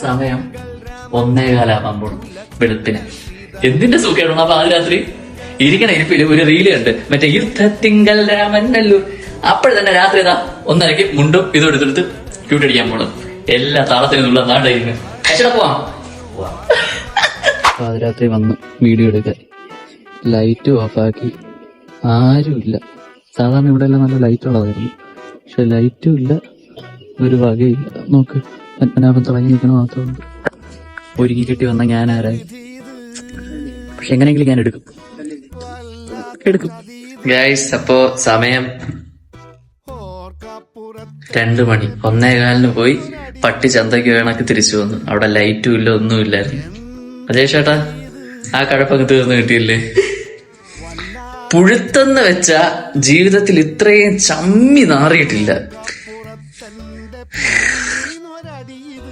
സമയം ഒന്നേ പോണു വെളുപ്പിന്. എന്തിന്റെ സുഖമാണ് അപ്പൊ ആദ്യ രാത്രി? ഇരിക്കണ ഇരിപ്പിൽ ഒരു റീൽ ഉണ്ട് മറ്റേ യുദ്ധത്തിങ്കൽ രാമനല്ലൂർ. അപ്പോൾ തന്നെ രാത്രി ഇതാ ഒന്നരക്ക് മുണ്ടും ഇതും എടുത്തെടുത്ത് ക്യൂട്ട് അടിക്കാൻ പോണത്. എല്ലാ താളത്തിനും ഉള്ള നാടായിരുന്നു അച്ഛടെ പോവാം. പാതിരാത്രി വന്നു. വീഡിയോ എടുക്കാൻ. ലൈറ്റ് ഓഫാക്കി. ആരുമില്ല. സാധാരണ ഇവിടെ എല്ലാം നല്ല ലൈറ്റ് ഉള്ളതായിരുന്നു. പക്ഷെ ലൈറ്റും ഇല്ല. ഒരു വകയില്ല. നോക്ക്. പത്മനാഭൻ തുടങ്ങി നിൽക്കണ മാത്രമുണ്ട് ഒരുങ്ങി കെട്ടി വന്ന ഞാൻ ആരായി പക്ഷെ എങ്ങനെയെങ്കിലും ഞാൻ എടുക്കും. എടുക്കും. അപ്പോ സമയം രണ്ടു മണി. ഒന്നേ കാലിന് പോയി പട്ടി ചന്തയ്ക്ക് വേണക്ക് തിരിച്ചു വന്നു. അവിടെ ലൈറ്റും ഇല്ല ഒന്നും ഇല്ലായിരുന്നു. അതേ ചേട്ടാ ആ കഴപ്പങ്ങ് തീർന്നു കിട്ടിയില്ലേ? പുഴുത്തെന്ന് വെച്ച ജീവിതത്തിൽ ഇത്രയും ചമ്മി നാറിയിട്ടില്ല. ഒരടി ഇത്